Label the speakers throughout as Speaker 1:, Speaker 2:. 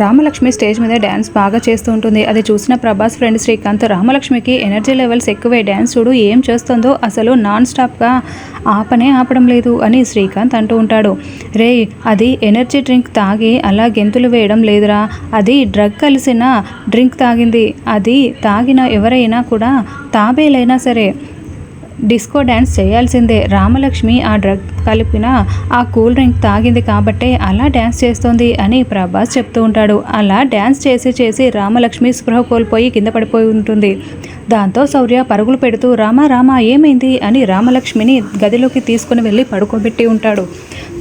Speaker 1: Ramalakshmi stage మీద dance బాగా చేస్తూ ఉంటుంది. అది చూసిన ప్రభాస్ ఫ్రెండ్ శ్రీకాంత్ రామలక్ష్మికి ఎనర్జీ లెవెల్స్ ఎక్కువే. డ్యాన్స్ చూడు ఏం చేస్తుందో అసలు నాన్ స్టాప్గా ఆపనే ఆపడం లేదు అని శ్రీకాంత్ అంటూ ఉంటాడు. రే అది ఎనర్జీ డ్రింక్ తాగి అలా గెంతులు వేయడం లేదురా. అది డ్రగ్ కలిసిన డ్రింక్ తాగింది. అది తాగిన ఎవరైనా కూడా తాబేలైనా సరే. డిస్కో డ్యాన్స్ చేయాల్సిందే. రామలక్ష్మి ఆ డ్రగ్ కలిపిన ఆ కూల్ డ్రింక్ తాగింది కాబట్టే అలా డ్యాన్స్ చేస్తోంది అని ప్రభాస్ చెప్తూ ఉంటాడు. అలా డ్యాన్స్ చేసి చేసి రామలక్ష్మి స్పృహ కోల్పోయి కింద పడిపోయి ఉంటుంది. దాంతో శౌర్య పరుగులు పెడుతూ రామా రామా ఏమైంది? అని రామలక్ష్మిని గదిలోకి తీసుకుని వెళ్ళి పడుకోబెట్టి ఉంటాడు.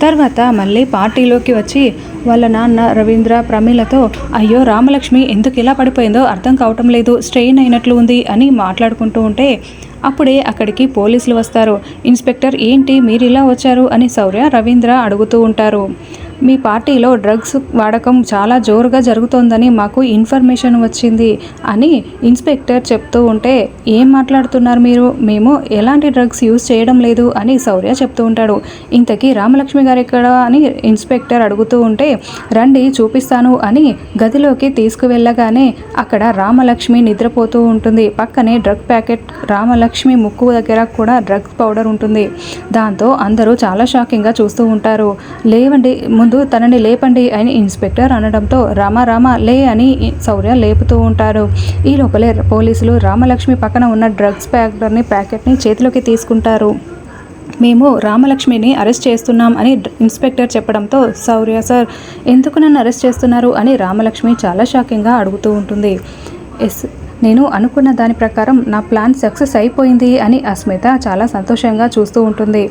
Speaker 1: తర్వాత మళ్ళీ పార్టీలోకి వచ్చి వాళ్ళ నాన్న రవీంద్ర ప్రమీలతో అయ్యో రామలక్ష్మి ఎందుకు ఇలా పడిపోయిందో అర్థం కావటం లేదు. స్ట్రెయిన్ అయినట్లు ఉంది అని మాట్లాడుకుంటూ ఉంటే అప్పుడే అక్కడికి పోలీసులు వస్తారు. ఇన్స్పెక్టర్ ఏంటి మీరు ఇలా వచ్చారు? అని శౌర్య రవీంద్ర అడుగుతూ ఉంటారు. మీ పార్టీలో డ్రగ్స్ వాడకం చాలా జోరుగా జరుగుతోందని మాకు ఇన్ఫర్మేషన్ వచ్చింది అని ఇన్స్పెక్టర్ చెప్తూ ఉంటే ఏం మాట్లాడుతున్నారు మీరు? మేము ఎలాంటి డ్రగ్స్ యూజ్ చేయడం లేదు అని శౌర్య చెప్తూ ఉంటాడు. ఇంతకీ రామలక్ష్మి గారు ఎక్కడ అని ఇన్స్పెక్టర్ అడుగుతూ ఉంటే రండి చూపిస్తాను అని గదిలోకి తీసుకువెళ్ళగానే అక్కడ రామలక్ష్మి నిద్రపోతూ ఉంటుంది. పక్కనే డ్రగ్ ప్యాకెట్ రామలక్ష్మి ముక్కు దగ్గర కూడా డ్రగ్స్ పౌడర్ ఉంటుంది. దాంతో అందరూ చాలా షాకింగ్గా చూస్తూ ఉంటారు. లేవండి ముందు తనని లేపండి అని ఇన్స్పెక్టర్ అనడంతో రామ రామ లే అని శౌర్య లేపుతూ ఉంటారు ఈ లోపలే పోలీసులు రామలక్ష్మి పక్కన ఉన్న డ్రగ్స్ ప్యాక్టర్ని ప్యాకెట్ని చేతిలోకి తీసుకుంటారు. మేము రామలక్ష్మిని అరెస్ట్ చేస్తున్నాం అని ఇన్స్పెక్టర్ చెప్పడంతో శౌర్య సార్ ఎందుకు నన్ను అరెస్ట్ చేస్తున్నారు అని రామలక్ష్మి చాలా షాకింగ్గా అడుగుతూ ఉంటుంది. ఎస్ నేను అనుకున్న దాని ప్రకారం నా ప్లాన్ సక్సెస్ అయిపోయింది అని అస్మిత చాలా సంతోషంగా చూస్తూ ఉంటుంది.